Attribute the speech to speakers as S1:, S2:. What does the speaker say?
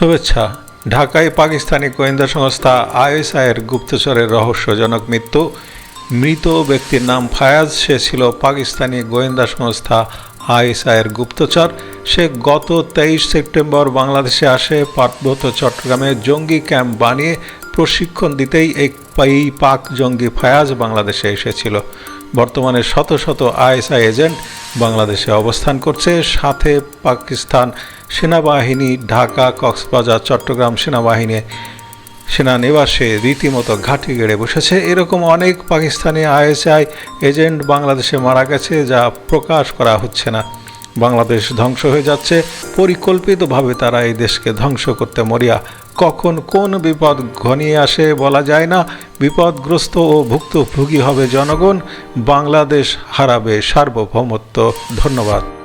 S1: শুভেচ্ছা। ঢাকায় পাকিস্তানি গোয়েন্দা সংস্থা আইএসআইয়ের গুপ্তচরের রহস্যজনক মৃত্যু। মৃত ব্যক্তির নাম ফায়াজ, সে ছিল পাকিস্তানি গোয়েন্দা সংস্থা আইএসআইয়ের গুপ্তচর। সে গত তেইশ সেপ্টেম্বর বাংলাদেশে আসে, পার্বত্য চট্টগ্রামে জঙ্গি ক্যাম্প বানিয়ে প্রশিক্ষণ দিতেই এই পাক জঙ্গি ফায়াজ বাংলাদেশে এসেছিল। বর্তমানে শত শত আইএসআই এজেন্ট বাংলাদেশে অবস্থান করছে। সাথে পাকিস্তান সেনাবাহিনী, ঢাকা, কক্সবাজার, চট্টগ্রাম সেনাবাহিনী সেনানিবাসে রীতিমতো ঘাঁটি গেড়ে বসেছে। এরকম অনেক পাকিস্তানি আইএসআই এজেন্ট বাংলাদেশে মারা গেছে, যা প্রকাশ করা হচ্ছে না। বাংলাদেশ ধ্বংস হয়ে যাচ্ছে। পরিকল্পিতভাবে তারা এই দেশকে ধ্বংস করতে মরিয়া কখন কোন বিপদ ঘনিয়ে আসে বলা যায় না। বিপদগ্রস্ত ও ভুক্তভোগী হবে জনগণ। বাংলাদেশ হারাবে সার্বভৌমত্ব। ধন্যবাদ।